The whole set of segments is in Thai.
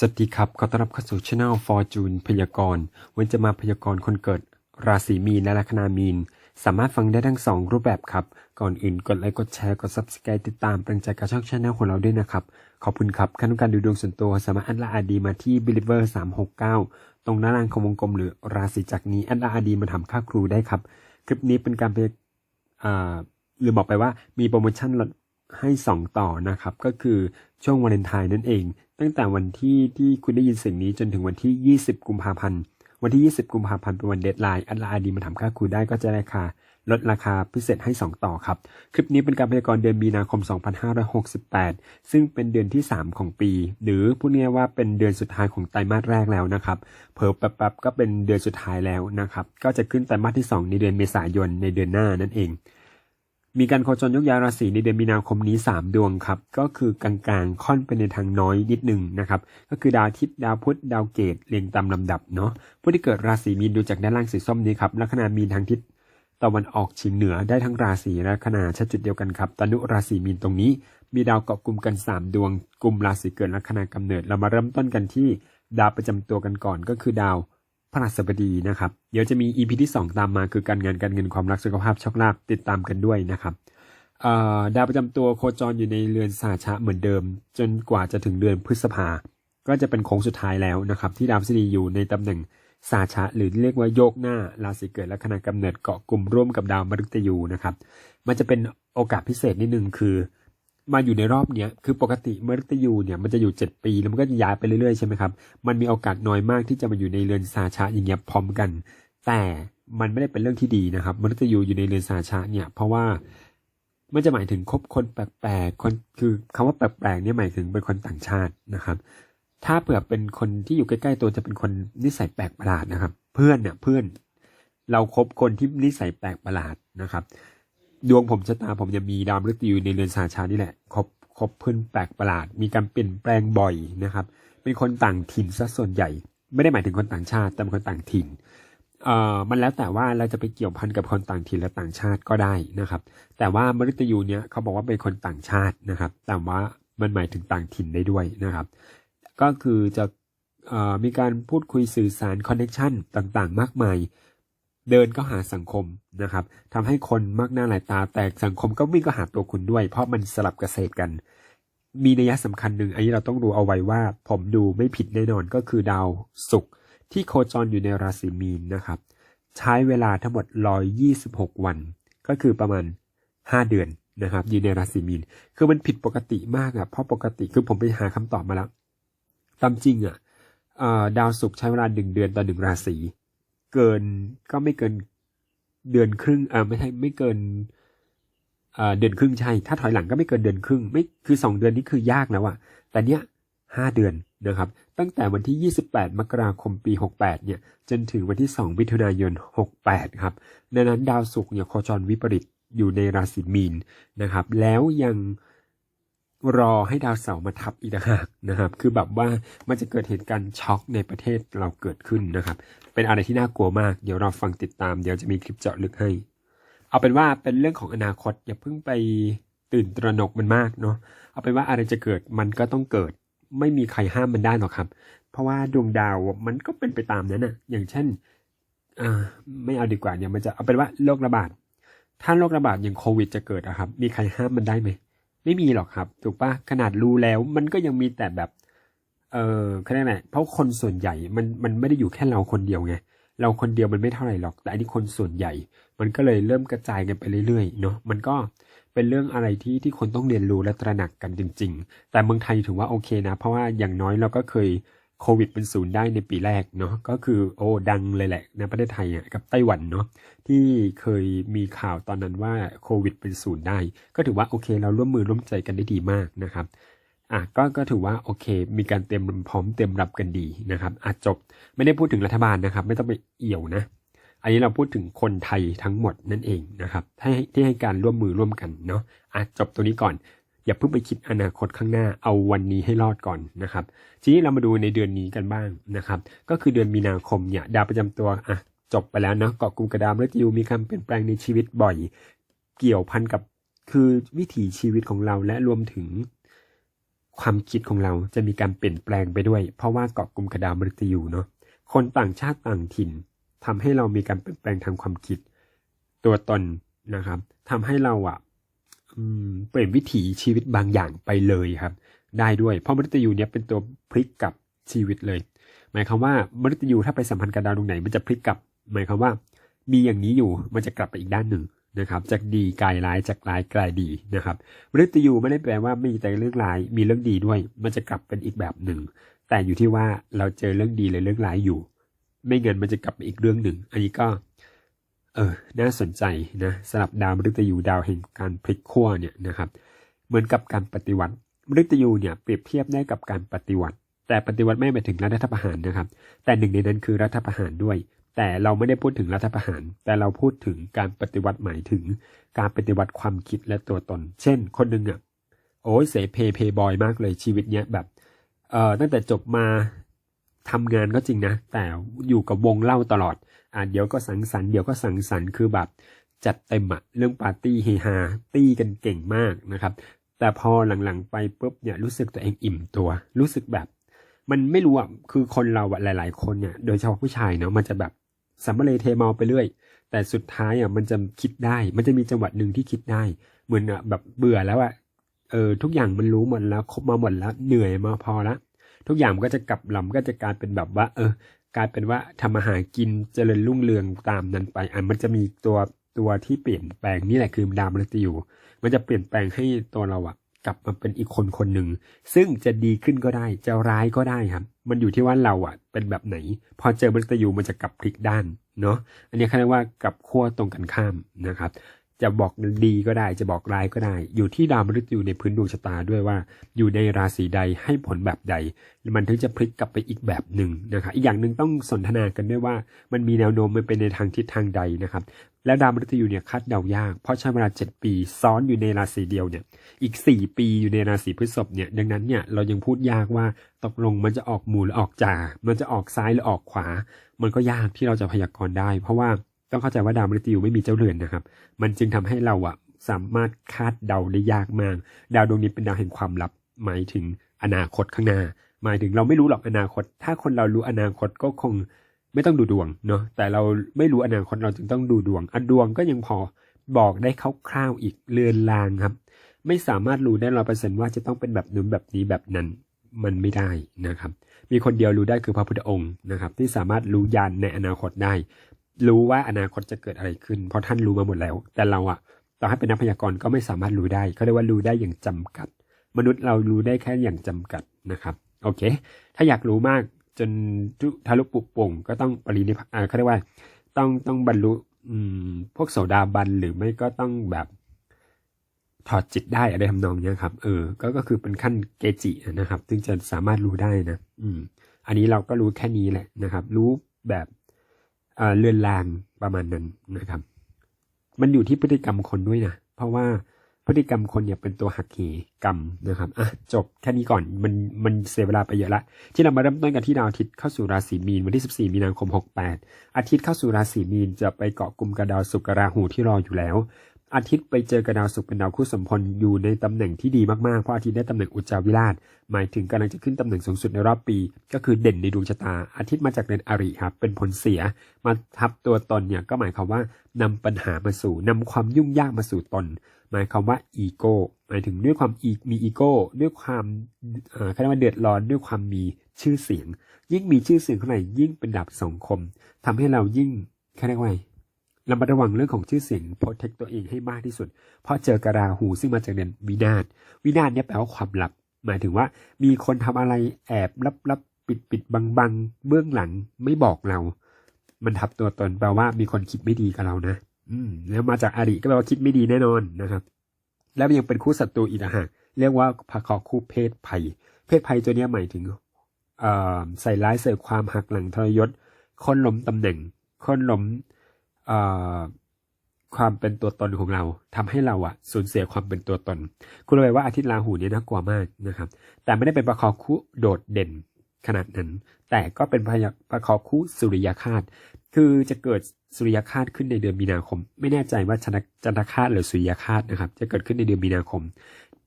สวัสดีครับขอต้อนรับเข้าสู่ช anel Fortune พยากรณ์ วันจะมาพยากรณ์คนเกิด ราศีมีนและลัคนามีน สามารถฟังได้ทั้งสองรูปแบบครับ ก่อนอื่นกดไลค์กดแชร์กด Subscribe ติดตามเป็นกำลังใจกับช่องช anel ของเราด้วยนะครับ ขอบคุณครับขั้นต้องการดูดวงส่วนตัวสามารถแอดลน์อาดีมาที่ believer 369 ตรงหน้าล่างของวงกลมหรือราศีจักนี้แอดลน์อาดีมาทำค่าครูได้ครับ คลิปนี้เป็นการพยอ่าลืมบอกไปว่ามีโปรโมชั่นลด ให้2ต่อนะครับ ก็คือช่วงวาเลนไทน์นั่นเอง ตั้งแต่วันที่ที่คุณได้ยินเสียงนี้จนถึงวันที่ 20 กุมภาพันธ์ วันที่ 20 กุมภาพันธ์เป็นวันเดทไลน์อัลลาดีมาทำค่าครูได้ก็จะราคาลดราคาพิเศษให้ 2 ต่อครับ คลิปนี้เป็นการพยากรณ์เดือนมีนาคม 2568 ซึ่งเป็นเดือนที่ 3 ของปี หรือพูดง่ายว่าเป็นเดือนสุดท้ายของไตรมาสแรกแล้วนะครับเพิ่แป๊บๆก็เป็นเดือนสุดท้ายแล้วนะครับ ก็จะขึ้นไตรมาสที่ 2 ในเดือนเมษายนในเดือนหน้านั่นเอง มีการโคจรยกย้ายราศีในเดือนมีนาคมนี้ 3 ดวงครับ ก็คือกลางๆ ค่อนไปในทางน้อยนิดหนึ่งนะครับ ก็คือดาวอาทิตย์ดาวพุธดาวเกตเรียงตามลำดับเนาะ ผู้ที่เกิดราศีมีนดูจากด้านล่างสีส้มนี้ครับ ลัคนามีนทางทิศตะวันออกเฉียงเหนือได้ทั้งราศีและขนาชัดจุดเดียวกันครับ ตนุราศีมีนตรงนี้ มีดาวเกาะกลุ่มกัน 3 ดวง กลุ่มราศีเกิดลัคนากำเนิด เรามาเริ่มต้นกันที่ดาวประจำตัวกันก่อนก็คือดาว พระหัสบดีนะครับ เดี๋ยวจะมี EP ที่ 2 ตามมาคือการงานการเงินความรักสุขภาพโชคลาภติดตามกันด้วยนะครับดาวประจำตัวโคจรอยู่ในเรือนสาชะเหมือนเดิม จนกว่าจะถึงเดือนพฤษภา ก็จะเป็นโค้งสุดท้ายแล้วนะครับ ที่ดาวพฤหัสบดีอยู่ในตำแหน่งสาชะหรือเรียกว่าโยกหน้าราศีเกิดและขณะกำเนิดเกาะกลุ่มร่วมกับดาวมฤตยูนะครับ มันจะเป็นโอกาสพิเศษนิดนึงคือ มาอยู่ในรอบเนี้ยคือปกติเมฤตยูเนี่ยมันจะอยู่ 7 ปีแล้วมันก็จะย้ายไปเรื่อยๆใช่ไหมครับมันมีโอกาสน้อยมากที่จะมาอยู่ในเรือนสาชะอย่างเงี้ยพร้อมกัน แต่มันไม่ได้เป็นเรื่องที่ดีนะครับมฤตยูอยู่ในเรือนสาชะเนี่ย เพราะว่ามันจะหมายถึงคบคนแปลกๆคนคือคำว่าแปลกๆเนี่ยหมายถึงเป็นคนต่างชาตินะครับ ถ้าเผื่อเป็นคนที่อยู่ใกล้ๆตัวจะเป็นคนนิสัยแปลกประหลาดนะครับ เพื่อนเนี่ยเพื่อนเราครบคนที่นิสัยแปลกประหลาดนะครับ ดวงผมชะตาผมจะมีดาวมฤตยูในเรือนสาชานี่แหละคบคบเพื่อนแปลกประหลาด มีการเปลี่ยนแปลงบ่อยนะครับ เป็นคนต่างถิ่นซะส่วนใหญ่ ไม่ได้หมายถึงคนต่างชาติแต่เป็นคนต่างถิ่นเอ่อมันแล้วแต่ว่าเราจะไปเกี่ยวพันกับคนต่างถิ่นและต่างชาติก็ได้นะครับ แต่ว่ามฤตยูเนี่ยเขาบอกว่าเป็นคนต่างชาตินะครับ แต่ว่ามันหมายถึงต่างถิ่นได้ด้วยนะครับ ก็คือจะเอ่อมีการพูดคุยสื่อสารคอนเน c ชันต่างๆ มากมาย เดินก็หาสังคมนะครับทำให้คนมากหน้าหลายตาแต่สังคมก็วิ่งก็หาตัวคุณด้วย เพราะมันสลับเกษตรกัน มีนัยสำคัญหนึ่งอันนี้เราต้องรู้เอาไว้ว่า ผมดูไม่ผิดแน่นอนก็คือดาวศุกร์ที่โคจรอยู่ในราศีมีนนะครับ ใช้เวลาทั้งหมด 126 วัน ก็คือประมาณ 5 เดือนนะครับอยู่ในราศีมีน คือมันผิดปกติมากอะเพราะปกติคือผมไปหาคำตอบมาแล้วตามจริงอะเอ่อดาวศุกร์ใช้เวลาหนึ่งเดือนต่อหนึ่งราศี เกินก็ไม่เกินเดือนครึ่งเออไม่ใช่ไม่เกินเอ่อเดือนครึ่งใช่ ถ้าถอยหลังก็ไม่เกินเดือนครึ่ง ไม่คือสองเดือนนี้คือยากแล้วอะแต่เนี้ยห้าเดือนนะครับ ตั้งแต่วันที่ 28 มกราคมปี 68 เนี่ย จนถึงวันที่ 2 มิถุนายน 68 ครับดังนั้นดาวศุกร์เนี่ยโคจรวิปริตอยู่ในราศีมีนนะครับ แล้วยัง รอให้ดาวเสาร์มาทับอีกต่างหากนะครับ คือแบบว่ามันจะเกิดเหตุการณ์ช็อกในประเทศเราเกิดขึ้นนะครับ เป็นอะไรที่น่ากลัวมาก เดี๋ยวเราฟังติดตาม เดี๋ยวจะมีคลิปเจาะลึกให้ เอาเป็นว่าเป็นเรื่องของอนาคต อย่าเพิ่งไปตื่นตระหนกมันมากเนาะ เอาเป็นว่าอะไรจะเกิดมันก็ต้องเกิด ไม่มีใครห้ามมันได้หรอกครับ เพราะว่าดวงดาวมันก็เป็นไปตามนั้นนะอย่างเช่น อ่า ไม่เอาดีกว่าเนี่ยมันจะเอาเป็นว่าโรคระบาด ถ้าโรคระบาดอย่างโควิดจะเกิดอะครับ มีใครห้ามมันได้ไหม ไม่มีหรอกครับ ถูกปะขนาดรู้แล้วมันก็ยังมีแต่แบบ เออเขาเรียกไงเพราะคนส่วนใหญ่มันมันไม่ได้อยู่แค่เราคนเดียวไงเราคนเดียวมันไม่เท่าไหร่หรอก แต่อันนี้คนส่วนใหญ่ มันก็เลยเริ่มกระจายกันไปเรื่อยๆเนาะมันก็เป็นเรื่องอะไรที่ที่คนต้องเรียนรู้และตระหนักกันจริง ๆ แต่เมืองไทยถือว่าโอเคนะ เพราะว่าอย่างน้อยเราก็เคย โควิดเป็นศูนย์ได้ในปีแรกเนาะก็คือโอ้ดังเลยแหละในประเทศไทยอะกับไต้หวันเนาะที่เคยมีข่าวตอนนั้นว่าโควิดเป็นศูนย์ได้ ก็ถือว่าโอเคเราร่วมมือร่วมใจกันได้ดีมากนะครับอะก็ก็ถือว่าโอเค มีการเตรียมพร้อมเตรียมรับกันดีนะครับอะจบไม่ได้พูดถึงรัฐบาลนะครับ ไม่ต้องไปเอี่ยวนะ อันนี้เราพูดถึงคนไทยทั้งหมดนั่นเองนะครับที่ให้ที่ให้การร่วมมือร่วมกันเนาะอะจบตัวนี้ก่อน อย่าเพิ่งไปคิดอนาคตข้างหน้าเอาวันนี้ให้รอดก่อนนะครับ ทีนี้เรามาดูในเดือนนี้กันบ้างนะครับ ก็คือเดือนมีนาคมเนี่ยดาวประจำตัวอะจบไปแล้วเนาะเกาะกลุ่มกระดามฤตยูมีการเปลี่ยนแปลงในชีวิตบ่อย เกี่ยวพันกับคือวิถีชีวิตของเราและรวมถึงความคิดของเราจะมีการเปลี่ยนแปลงไปด้วย เพราะว่าเกาะกลุ่มกระดามฤตยูเนาะคนต่างชาติต่างถิ่นทำให้เรามีการเปลี่ยนแปลงทางความคิด ตัวตนนะครับทำให้เราอะ เปลี่ยนวิถีชีวิตบางอย่างไปเลยครับ ได้ด้วยเพราะมฤตยูเนี่ยเป็นตัวพลิกกับชีวิตเลย หมายความว่ามฤตยูถ้าไปสัมพันธ์กับดาวดวงไหน มันจะพลิกกลับ หมายความว่า มีอย่างนี้อยู่มันจะกลับไปอีกด้านหนึ่งนะครับ จากดีกลายร้ายจากร้ายกลายดีนะครับมฤตยูไม่ได้แปลว่ามีแต่เรื่องร้ายมีเรื่องดีด้วย มันจะกลับเป็นอีกแบบหนึ่ง แต่อยู่ที่ว่าเราเจอเรื่องดีหรือเรื่องร้ายอยู่ ไม่งั้นมันจะกลับไปอีกเรื่องหนึ่ง อันนี้ก็ เออ น่าสนใจนะสำหรับดาวมฤตยูดาวแห่งการพลิกขั้วเนี่ยนะครับ เหมือนกับการปฏิวัติมฤตยูเนี่ยเปรียบเทียบได้กับการปฏิวัติ แต่ปฏิวัติไม่หมายถึงรัฐประหารนะครับ แต่หนึ่งในนั้นคือรัฐประหารด้วย แต่เราไม่ได้พูดถึงรัฐประหาร แต่เราพูดถึงการปฏิวัติหมายถึง การปฏิวัติความคิดและตัวตน เช่น คนหนึ่งอะโอ้ยเสเพเพบอยมากเลยชีวิตเนี้ยแบบเอ่อตั้งแต่จบมา ทำงานก็จริงนะ แต่อยู่กับวงเล่าตลอด อ่าเดี๋ยวก็สังสรรค์เดี๋ยวก็สังสรรค์คือแบบจัดเต็มอะเรื่องปาร์ตี้เฮฮาตี้กันเก่งมากนะครับ แต่พอหลังๆไปปุ๊บเนี่ยรู้สึกตัวเองอิ่มตัว รู้สึกแบบ มันไม่รู้อะคือคนเราอะหลาย ๆ คนเนี่ยโดยเฉพาะผู้ชายเนาะมันจะแบบสัมเบเลเทเมาไปเรื่อย แต่สุดท้ายอะมันจะคิดได้ มันจะมีจังหวะหนึ่งที่คิดได้ เหมือนอะแบบเบื่อแล้วอะเออทุกอย่างมันรู้หมดแล้วครบมาหมดแล้วเหนื่อยมาพอละ ทุกอย่างมันก็จะกลับลำก็จะกลายเป็นแบบว่า เออ กลายเป็นว่าทำอาหารกินเจริญรุ่งเรืองตามนั้นไปอะมันจะมีตัวตัวที่เปลี่ยนแปลงนี่แหละคือดาวมฤตยูมันจะเปลี่ยนแปลงให้ตัวเราอะกลับมาเป็นอีกคนคนหนึ่งซึ่งจะดีขึ้นก็ได้จะร้ายก็ได้ครับ มันอยู่ที่ว่าเราอะเป็นแบบไหน พอเจอมฤตยูมันจะกลับพลิกด้านเนาะอันนี้เขาเรียกว่ากลับขั้วตรงกันข้ามนะครับ จะบอกดีก็ได้จะบอกร้ายก็ได้ อยู่ที่ดาวมฤตยูในพื้นดวงชะตาด้วยว่า อยู่ในราศีใดให้ผลแบบใด มันถึงจะพลิกกลับไปอีกแบบหนึ่งนะครับอีกอย่างหนึ่งต้องสนทนากันด้วยว่า มันมีแนวโน้มมันเป็นในทางทิศทางใดนะครับ และดาวมฤตยูเนี่ยคาดเดายาก เพราะใช้เวลา 7 ปีซ้อนอยู่ในราศีเดียวเนี่ยอีก 4 ปีอยู่ในราศีพฤษภเนี่ยดังนั้นเนี่ยเรายังพูดยากว่าตกลงมันจะออกหมูหรือออกจ่ามันจะออกซ้ายหรือออกขวา มันก็ยากที่เราจะพยากรณ์ได้ เพราะว่า ต้องเข้าใจว่าดาวมฤตยูไม่มีเจ้าเรือนนะครับ มันจึงทำให้เราอะสามารถคาดเดาได้ยากมาก ดาวดวงนี้เป็นดาวแห่งความลับ หมายถึงอนาคตข้างหน้า หมายถึงเราไม่รู้หรอกอนาคต ถ้าคนเรารู้อนาคตก็คงไม่ต้องดูดวงเนาะ แต่เราไม่รู้อนาคตเราจึงต้องดูดวงอะดวงก็ยังพอบอกได้คร่าวๆอีกเลือนลางครับ ไม่สามารถรู้ได้ร้อยเปอร์เซนต์ว่าจะต้องเป็นแบบนู้นแบบนี้แบบนั้นมันไม่ได้นะครับ มีคนเดียวรู้ได้คือพระพุทธองค์นะครับ ที่สามารถรู้ยานในอนาคตได้ รู้ว่าอนาคตจะเกิดอะไรขึ้น เพราะท่านรู้มาหมดแล้ว แต่เราอะต่อให้เป็นนักพยากรณ์ก็ไม่สามารถรู้ได้เขาเรียกว่ารู้ได้อย่างจำกัด มนุษย์เรารู้ได้แค่อย่างจำกัดนะครับ โอเค ถ้าอยากรู้มากจนทะลุปุโป่งก็ต้องปรินิพพานเขาเรียกว่า ต้องต้องบรรลุอืมพวกโสดาบันหรือไม่ก็ต้องแบบถอดจิตได้อะไรทำนองนี้ครับ เออ ก็ก็คือเป็นขั้นเกจินะครับ ซึ่งจะสามารถรู้ได้นะ อืม อันนี้เราก็รู้แค่นี้แหละนะครับ รู้แบบ เลือนลางประมาณนั้นนะครับ มันอยู่ที่พฤติกรรมคนด้วยนะ เพราะว่าพฤติกรรมคนเนี่ยเป็นตัวหักเหกรรมนะครับอะจบแค่นี้ก่อนมันมันเสียเวลาไปเยอะละ ที่เรามาเริ่มต้นกันที่ดาวอาทิตย์เข้าสู่ราศีมีนวันที่ 14 มีนาคม 68 อาทิตย์เข้าสู่ราศีมีนจะไปเกาะกลุ่มกับดาวศุกร์ราหูที่รออยู่แล้ว อาทิตย์ไปเจอกับดาวศุกร์เป็นดาวคู่สมพลอยู่ในตำแหน่งที่ดีมากๆ เพราะอาทิตย์ได้ตำแหน่งอุจจาวิราช หมายถึงกำลังจะขึ้นตำแหน่งสูงสุดในรอบปี ก็คือเด่นในดวงชะตา อาทิตย์มาจากเดือนอริครับ เป็นผลเสีย มาทับตัวตนเนี่ยก็หมายความว่านำปัญหามาสู่นำความยุ่งยากมาสู่ตน หมายความว่าอีโก้หมายถึงด้วยความอีมีอีโก้ด้วยความเอ่อเขาเรียกว่าเดือดร้อนด้วยความมีชื่อเสียง ยิ่งมีชื่อเสียงเท่าไหร่ยิ่งเป็นดาบสองคมทำให้เรายิ่งเขาเรียกว่า ระมัดระวังเรื่องของชื่อเสียงโปรเทคตัวเองให้มากที่สุด เพราะเจอกระราหูซึ่งมาจากเดือนวินาศวินาศเนี่ยแปลว่าความลับ หมายถึงว่า มีคนทำอะไรแอบลับลับปิดปิดบังบังเบื้องหลังไม่บอกเรา มันทับตัวตนแปลว่ามีคนคิดไม่ดีกับเรานะ อืม แล้วมาจากอดีตก็แปลว่าคิดไม่ดีแน่นอนนะครับ แล้วยังเป็นคู่ศัตรูอีกนะฮะเรียกว่าพคอคู่เพศภัย เพศภัยตัวนี้หมายถึงใส่ร้ายเสิร์ความหักหลังทรยศค้นล้มตำแหน่งค้นล้ม ความเป็นตัวตนของเราทำให้เราอะสูญเสียความเป็นตัวตน คุณรู้ไหมว่าอาทิตย์ราหูเนี่ยน่ากลัวมากนะครับ แต่ไม่ได้เป็นประคอคู่โดดเด่นขนาดนั้น แต่ก็เป็นพยประคอคู่สุริยคาตคือจะเกิดสุริยคาตขึ้นในเดือนมีนาคม ไม่แน่ใจว่าจันทจันทคาตหรือสุริยคาตนะครับ จะเกิดขึ้นในเดือนมีนาคม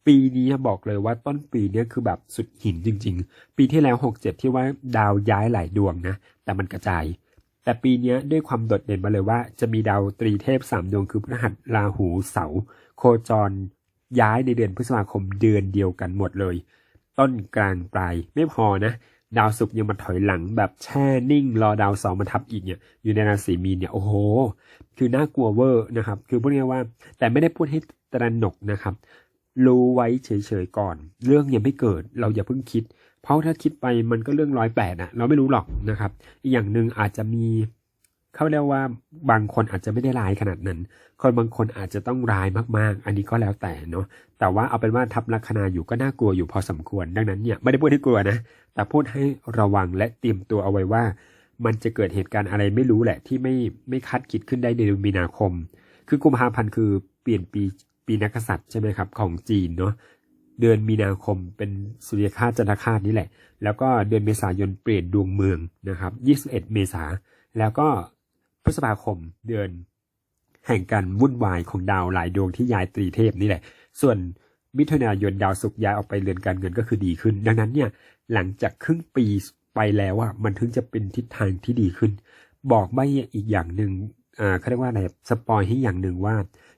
ปีนี้บอกเลยว่าต้นปีเนี้ยคือแบบสุดหินจริง ๆ ปีที่แล้วหกเจ็ดที่ว่าดาวย้ายหลายดวงนะ แต่มันกระจาย แต่ปีนี้ด้วยความโดดเด่นมาเลยว่า จะมีดาวตรีเทพสามดวงคือพฤหัสราหูเสาโคจร ย้ายในเดือนพฤษภาคมเดือนเดียวกันหมดเลย ต้นกลางปลายไม่พอนะ ดาวศุกร์ยังมาถอยหลังแบบแช่นิ่ง รอดาวสาร์มาทับอีกเนี่ย อยู่ในราศีมีนเนี่ยโอ้โห คือน่ากลัวเวอร์นะครับ คือพูดง่ายว่า แต่ไม่ได้พูดให้ตระหนกนะครับ รู้ไว้เฉยๆก่อน เรื่องยังไม่เกิดเราอย่าเพิ่งคิด เพราะถ้าคิดไปมันก็เรื่องร้อยแปดอะเราไม่รู้หรอกนะครับ อีกอย่างหนึ่งอาจจะมีเขาเรียกว่าบางคนอาจจะไม่ได้ร้ายขนาดนั้น คนบางคนอาจจะต้องร้ายมากๆ อันนี้ก็แล้วแต่เนาะ แต่ว่าเอาเป็นว่าทับลัคนาอยู่ก็น่ากลัวอยู่พอสมควร ดังนั้นเนี่ยไม่ได้พูดให้กลัวนะ แต่พูดให้ระวังและเตรียมตัวเอาไว้ว่า มันจะเกิดเหตุการณ์อะไรไม่รู้แหละ ที่ไม่ไม่คาดคิดขึ้นได้ในเดือนมีนาคม คือกุมภาพันธ์คือเปลี่ยนปีปีนักกษัตริย์ใช่ไหมครับของจีนเนาะ เดือนมีนาคมเป็นสุริยคาจันทคาสนี่แหละ แล้วก็เดือนเมษายนเปลี่ยนดวงเมืองนะครับ 21 เมษาแล้วก็พฤษภาคมเดือนแห่งการวุ่นวายของดาวหลายดวงที่ย้ายตรีเทพนี่แหละ ส่วนมิถุนายนดาวศุกร์ย้ายออกไปเรือนการเงินก็คือดีขึ้น ดังนั้นเนี่ยหลังจากครึ่งปีไปแล้วอะมันถึงจะเป็นทิศทางที่ดีขึ้น บอกไม่อีกอย่างหนึ่ง เขาเรียกว่าอะไรสปอยให้อย่างหนึ่งว่า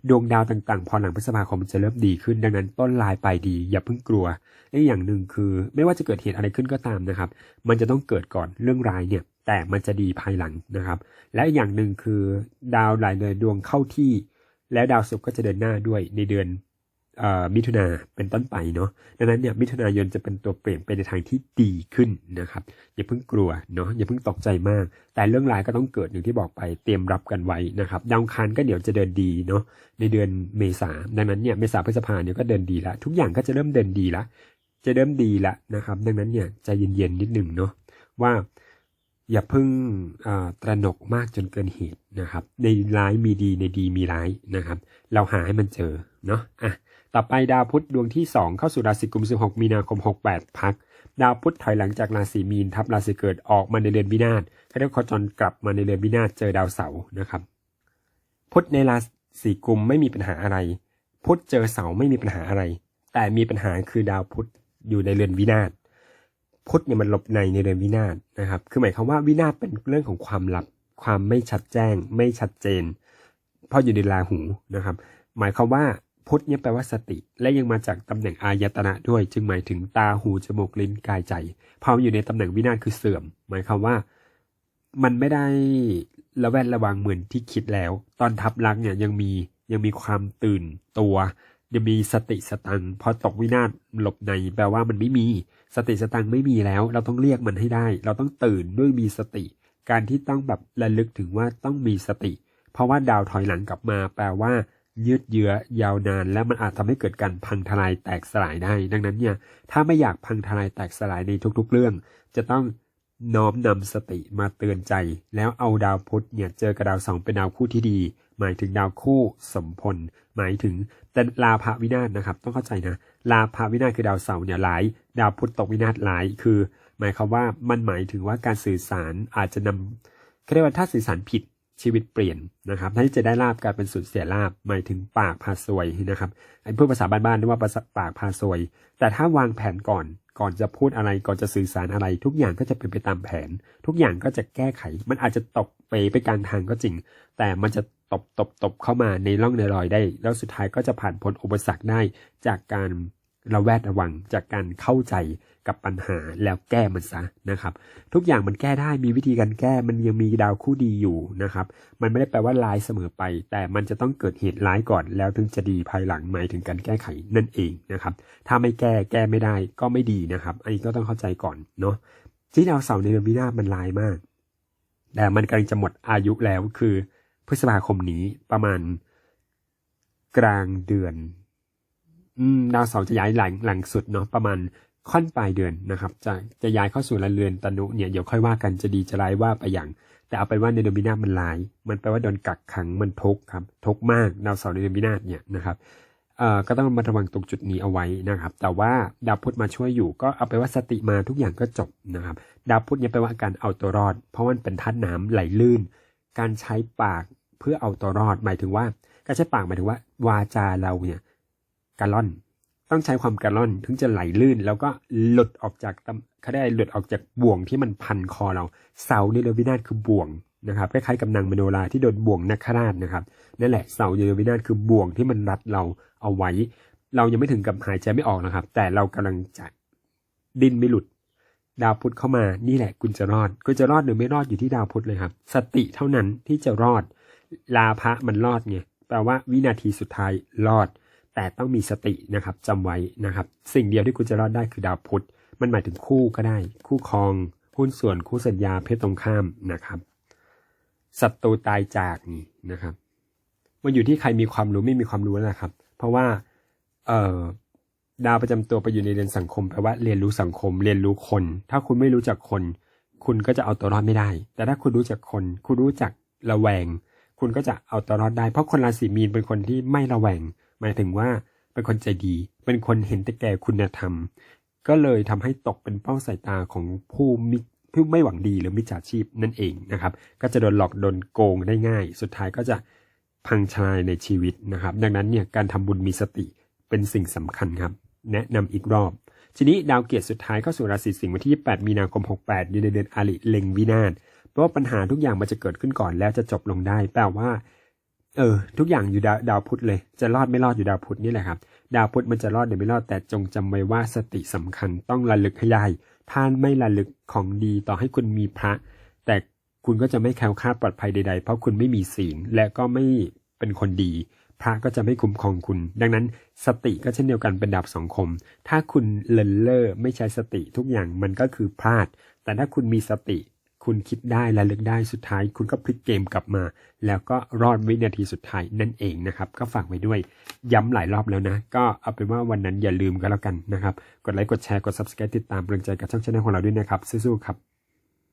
ดวงดาวต่างๆ พอหลังพฤษภาคมมันจะเริ่มดีขึ้น ดังนั้นต้นลายปลายดี อย่าเพิ่งกลัวและอีกอย่างหนึ่งคือ ไม่ว่าจะเกิดเหตุอะไรขึ้นก็ตามนะครับ มันจะต้องเกิดก่อนเรื่องร้ายเนี่ยแต่มันจะดีภายหลังนะครับ และอีกอย่างหนึ่งคือดาวหลายเดือนดวงเข้าที่ แล้วดาวศุกร์ก็จะเดินหน้าด้วยในเดือน มิถุนาเป็นต้นไปเนาะดังนั้นเนี่ยมิถุนายนจะเป็นตัวเปลี่ยนไปในทางที่ดีขึ้นนะครับอย่าเพิ่งกลัวเนาะอย่าเพิ่งตกใจมาก แต่เรื่องร้ายก็ต้องเกิดอย่างที่บอกไปเตรียมรับกันไว้นะครับดาวอังคารก็เดี๋ยวจะเดินดีเนาะในเดือนเมษาดังนั้นเนี่ยเมษาพฤษภาเนี่ยก็เดินดีละทุกอย่างก็จะเริ่มเดินดีละจะเริ่มดีละนะครับ ดังนั้นเนี่ยใจเย็นๆนิดหนึ่งเนาะว่าอย่าเพิ่งตระหนกมากจนเกินเหตุนะครับ ในร้ายมีดีในดีมีร้ายนะครับ เราหาให้มันเจอเนาะอะ ต่อไปดาวพุธดวงที่ 2 เข้าสู่ราศีกุม 16 มีนาคม 68 พัก ดาวพุธถอยหลังจากราศีมีนทับราศีเกิดออกมาในเดือนวินาศเขาเรียกโคจรกลับมาในเดือนวินาศเจอดาวเสาร์นะครับ พุธในราศีกุมไม่มีปัญหาอะไร พุธเจอเสาร์ไม่มีปัญหาอะไร แต่มีปัญหาคือดาวพุธอยู่ในเรือนวินาศพุธเนี่ยมันหลบในในเรือนวินาศนะครับ คือหมายความว่าวินาศเป็นเรื่องของความลับ ความไม่ชัดแจ้ง ไม่ชัดเจน เพราะอยู่ในราหูนะครับ หมายความว่า พุทธเนี่ยแปลว่าสติ และยังมาจากตำแหน่งอายตนะด้วย จึงหมายถึงตาหูจมูกลิ้นกายใจพออยู่ในตำแหน่งวินาศคือเสื่อม หมายความว่า มันไม่ได้ระแวดระวังเหมือนที่คิดแล้ว ตอนทับลักเนี่ยยังมียังมีความตื่นตัวยังมีสติสตังพอตกวินาศหลบในแปลว่ามันไม่มี สติสตังไม่มีแล้ว เราต้องเรียกมันให้ได้ เราต้องตื่นด้วยมีสติ การที่ต้องแบบระลึกถึงว่าต้องมีสติ เพราะว่าดาวถอยหลังกลับมา แปลว่า ยืดเยื้อยาวนาน และมันอาจทำให้เกิดการพังทลายแตกสลายได้ ดังนั้นเนี่ยถ้าไม่อยากพังทลายแตกสลายในทุกๆเรื่อง จะต้องน้อมนำสติมาเตือนใจ แล้วเอาดาวพุธเนี่ยเจอกับดาวสองเป็นดาวคู่ที่ดี หมายถึงดาวคู่สมพล หมายถึงแต่ลาภวินาศนะครับ ต้องเข้าใจนะลาภวินาศคือดาวเสาร์เนี่ยหลาย ดาวพุธตกวินาศหลายคือ หมายความว่ามันหมายถึงว่าการสื่อสารอาจจะนำเขาเรียกว่าถ้าสื่อสารผิด ชีวิตเปลี่ยนนะครับถ้าจะได้ลาบกลายเป็นสูญเสียลาบหมายถึงปากพาซวยนะครับไอ้พูดภาษาบ้านๆเรียกว่าปากพาซวย แต่ถ้าวางแผนก่อนก่อนจะพูดอะไรก่อนจะสื่อสารอะไร ทุกอย่างก็จะเป็นไปตามแผน ทุกอย่างก็จะแก้ไข มันอาจจะตกไปไปกลางทางก็จริง แต่มันจะตบตบตบเข้ามาในร่องในรอยได้ แล้วสุดท้ายก็จะผ่านพ้นอุปสรรคได้จากการ ระแวดระวังจากการเข้าใจกับปัญหาแล้วแก้มันซะนะครับ ทุกอย่างมันแก้ได้มีวิธีการแก้มันยังมีดาวคู่ดีอยู่นะครับ มันไม่ได้แปลว่าร้ายเสมอไป แต่มันจะต้องเกิดเหตุร้ายก่อน แล้วถึงจะดีภายหลังหมายถึงการแก้ไขนั่นเองนะครับ ถ้าไม่แก้แก้ไม่ได้ก็ไม่ดีนะครับ อันนี้ก็ต้องเข้าใจก่อนเนาะที่ดาวเสาร์ในเดือนวินามันร้ายมาก แต่มันกำลังจะหมดอายุแล้วคือพฤษภาคมนี้ประมาณกลางเดือน ดาวเสาร์จะย้ายหลังหลังสุดเนาะประมาณค่อนปลายเดือนนะครับ จะจะย้ายเข้าสู่เรือนตนุเนี่ยเดี๋ยวค่อยว่ากันจะดีจะร้ายว่าไปอย่าง แต่เอาเป็นว่าในเดือนมีนามันลาย มันแปลว่าโดนกักขังมันทุกครับทุกมากดาวเสาร์ในเดือนมีนาเนี่ยนะครับเอ่อก็ต้องมาระวังตรงจุดนี้เอาไว้นะครับ แต่ว่าดาวพุธมาช่วยอยู่ก็เอาไปว่าสติมาทุกอย่างก็จบนะครับ ดาวพุธเนี่ยแปลว่าการเอาตัวรอด เพราะมันเป็นธาตุน้ำไหลลื่น การใช้ปากเพื่อเอาตัวรอด หมายถึงว่าการใช้ปากหมายถึงว่า วาจาเราเนี่ย กาล่อน ต้องใช้ความกระล่อนถึงจะไหลลื่น แล้วก็หลุดออกจากตำเขาได้หลุดออกจากบ่วงที่มันพันคอเราเสาเนรวินาศคือบ่วงนะครับคล้ายๆกับนางมโนราที่โดนบ่วงนักราชนะครับนั่นแหละเสาเนรวินาศคือบ่วงที่มันรัดเราเอาไว้ เรายังไม่ถึงกับหายใจไม่ออกนะครับ แต่เรากำลังจะดิ้นไม่หลุด ดาวพุธเข้ามานี่แหละคุณจะรอดคุณจะรอดหรือไม่รอดอยู่ที่ดาวพุธเลยครับ สติเท่านั้นที่จะรอด ลาภะมันรอดไงแปลว่าวินาทีสุดท้ายรอด แต่ต้องมีสตินะครับจำไว้นะครับ สิ่งเดียวที่คุณจะรอดได้คือดาวพุธ มันหมายถึงคู่ก็ได้ คู่ครอง หุ้นส่วนคู่สัญญาเพศตรงข้ามนะครับศัตรูตายจากนี่นะครับ มันอยู่ที่ใครมีความรู้ไม่มีความรู้แล้วนะครับ เพราะว่าเอ่อดาวประจำตัวไปอยู่ในเรียนสังคมแปลว่าเรียนรู้สังคม เรียนรู้คน ถ้าคุณไม่รู้จักคน คุณก็จะเอาตัวรอดไม่ได้ แต่ถ้าคุณรู้จักคน คุณรู้จักระแวง คุณก็จะเอาตัวรอดได้ เพราะคนราศีมีนเป็นคนที่ไม่ระแวง หมายถึงว่าเป็นคนใจดี เป็นคนเห็นแต่แก่คุณธรรม ก็เลยทำให้ตกเป็นเป้าสายตาของผู้มิผู้ไม่หวังดีหรือมิจฉาชีพนั่นเองนะครับ ก็จะโดนหลอกโดนโกงได้ง่าย สุดท้ายก็จะพังชลายในชีวิตนะครับ ดังนั้นเนี่ยการทำบุญมีสติเป็นสิ่งสำคัญครับ แนะนำอีกรอบ ทีนี้ดาวเกียรติสุดท้ายเข้าสู่ราศีสิงห์วันที่28มีนาคม 68อยู่ในเดือนอาริเล็งวินาศเพราะว่าปัญหาทุกอย่างมันจะเกิดขึ้นก่อนแล้วจะจบลงได้ แปลว่า เออ ทุกอย่างอยู่ดาวดาวพุธเลย จะรอดไม่รอดอยู่ดาวพุธนี่แหละครับ ดาวพุธมันจะรอดหรือไม่รอดแต่จงจำไว้ว่าสติสำคัญต้องระลึกให้ได้ถ้าไม่ระลึกของดีต่อให้คุณมีพระ แต่คุณก็จะไม่แคล้วคลาดปลอดภัยใดๆ เพราะคุณไม่มีศีลและก็ไม่เป็นคนดี พระก็จะไม่คุ้มครองคุณ ดังนั้นสติก็เช่นเดียวกันเป็นดาบสองคม ถ้าคุณเลินเล่อไม่ใช้สติทุกอย่างมันก็คือพลาด แต่ถ้าคุณมีสติ คุณคิดได้และลึกได้สุดท้าย คุณก็พลิกเกมกลับมา แล้วก็รอดวินาทีสุดท้ายนั่นเองนะครับ ก็ฝากไว้ด้วยย้ำหลายรอบแล้วนะ ก็เอาเป็นว่าวันนั้นอย่าลืมก็แล้วกันนะครับ กดไลค์กดแชร์กด subscribe ติดตามเป็นกำลังใจกับช่องชาแนลของเราด้วยนะครับสู้ๆครับ